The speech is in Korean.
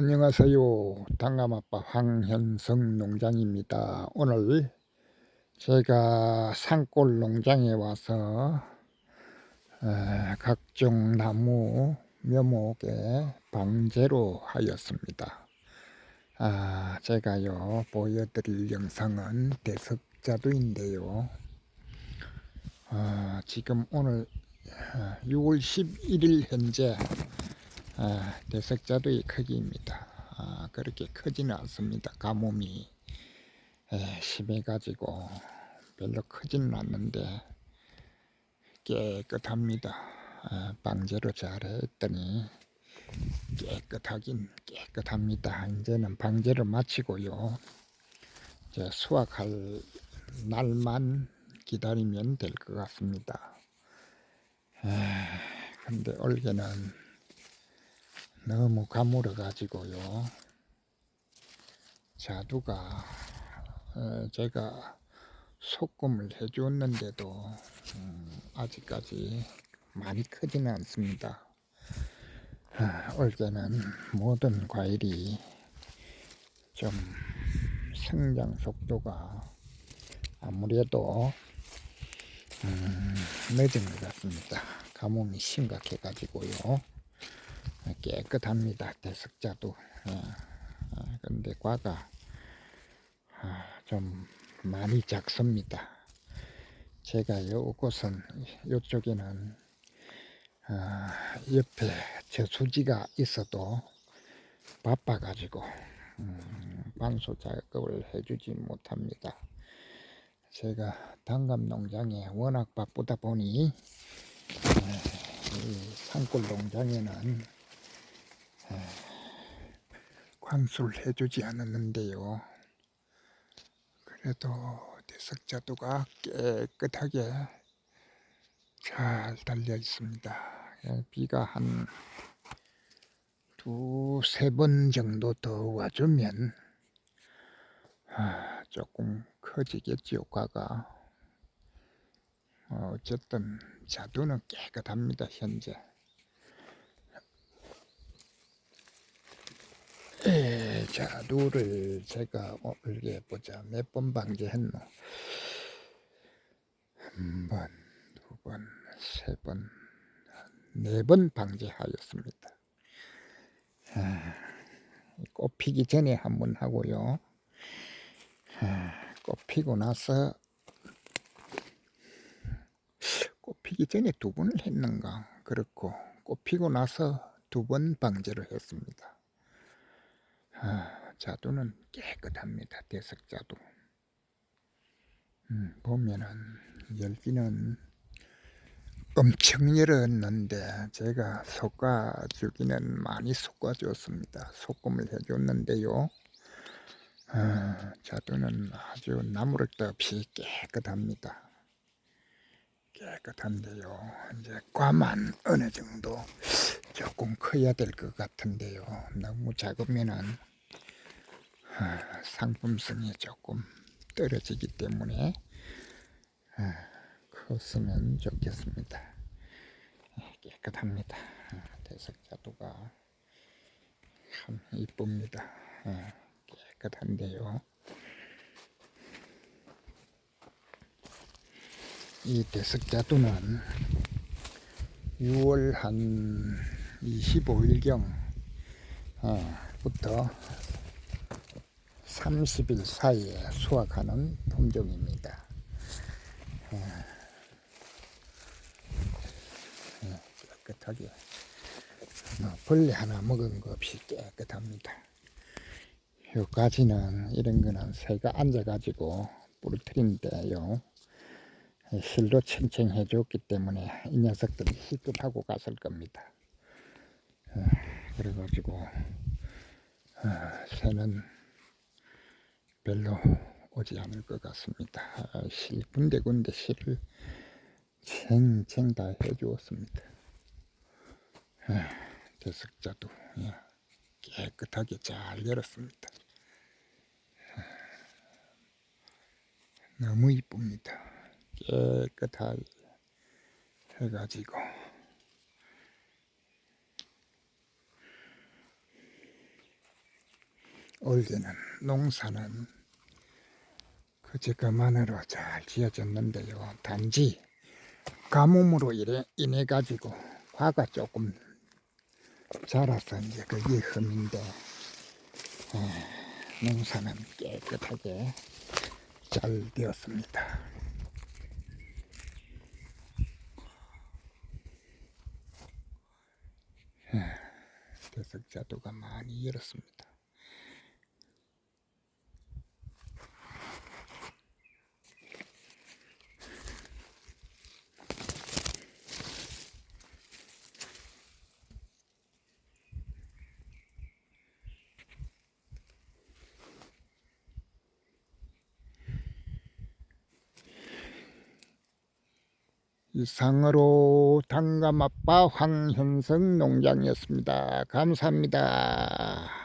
안녕하세요. 당감아빠 황현성 농장입니다. 오늘 제가 산골 농장에 와서 에, 각종 나무 묘목에 방제로 하였습니다. 아, 제가요 보여드릴 영상은 대석자두인데요. 아, 지금 오늘 6월 11일 현재 아, 대석자두의 크기입니다. 아, 그렇게 크지는 않습니다. 가뭄이 에, 심해가지고 별로 크지는 않는데 깨끗합니다. 아, 방제로 잘 했더니 깨끗하긴 깨끗합니다. 이제는 방제를 마치고요. 이제 수확할 날만 기다리면 될 것 같습니다. 에, 근데 올해는 너무 가물어 가지고요. 자두가 어, 제가 소금을 해주었는데도 음, 아직까지 많이 크지는 않습니다. 아, 올해는 모든 과일이 좀 성장 속도가 아무래도 음, 늦은 것 같습니다. 가뭄이 심각해 가지고요. 깨끗합니다. 대석자도. 아, 근데 과가 아, 좀 많이 작습니다. 제가 요곳은 요쪽에는 아, 옆에 저수지가 있어도 바빠가지고 음, 방수 작업을 해주지 못합니다. 제가 단감 농장에 워낙 바쁘다 보니 이 산골 농장에는 관수를 해주지 않았는데요. 그래도 대석자두가 깨끗하게 잘 달려 있습니다. 예, 비가 한 두세 번 정도 더 와주면 아, 조금 커지겠지요, 과가. 어, 어쨌든 자두는 깨끗합니다, 현재. 예, 자두를 제가 올게 보자. 몇 번 방제했노? 한 번, 두 번, 세 번, 네 번 방제하였습니다. 아, 꽃 피기 전에 한 번 하고요. 아, 꽃 피고 나서 꽃 피기 전에 두 번을 했는가? 그렇고 꽃 피고 나서 두 번 방제를 했습니다. 아, 자두는 깨끗합니다. 대석자두. 음, 보면은 열기는 엄청 열었는데 제가 솎아주기는 많이 솎아줬습니다. 소금을 해줬는데요. 아, 자두는 아주 나무를데 없이 깨끗합니다. 깨끗한데요. 이제 과만 어느 정도 조금 커야 될 것 같은데요. 너무 작으면은 아, 상품성이 조금 떨어지기 때문에 아, 컸으면 좋겠습니다. 아, 깨끗합니다. 대석자두가 참 이쁩니다. 깨끗한데요. 이 대석자두는 6월 한 25일경 부터 30일 사이에 수확하는 품종입니다. 예. 예, 깨끗하게 뭐 벌레 하나 먹은 거 없이 깨끗합니다. 요까지는 이런 거는 새가 앉아가지고 부러뜨린데요. 실로 챙챙해 줬기 때문에 이 녀석들이 희끗하고 갔을 겁니다. 예, 그래가지고 새는 별로 오지 않을 것 같습니다. 아, 실 군데군데 실을 챙챙 다 해주었습니다. 아, 대석자도 예, 깨끗하게 잘 열었습니다. 아, 너무 이쁩니다. 깨끗하게 해가지고 올해는 농사는 그저 그만으로 잘 지어졌는데요. 단지 가뭄으로 인해, 인해 가지고 과가 조금 자라서 이제 그게 흠인데 에, 농사는 깨끗하게 잘 되었습니다. 에, 대석자도가 많이 열었습니다. 이상으로 당감 아빠 황현성 농장이었습니다. 감사합니다.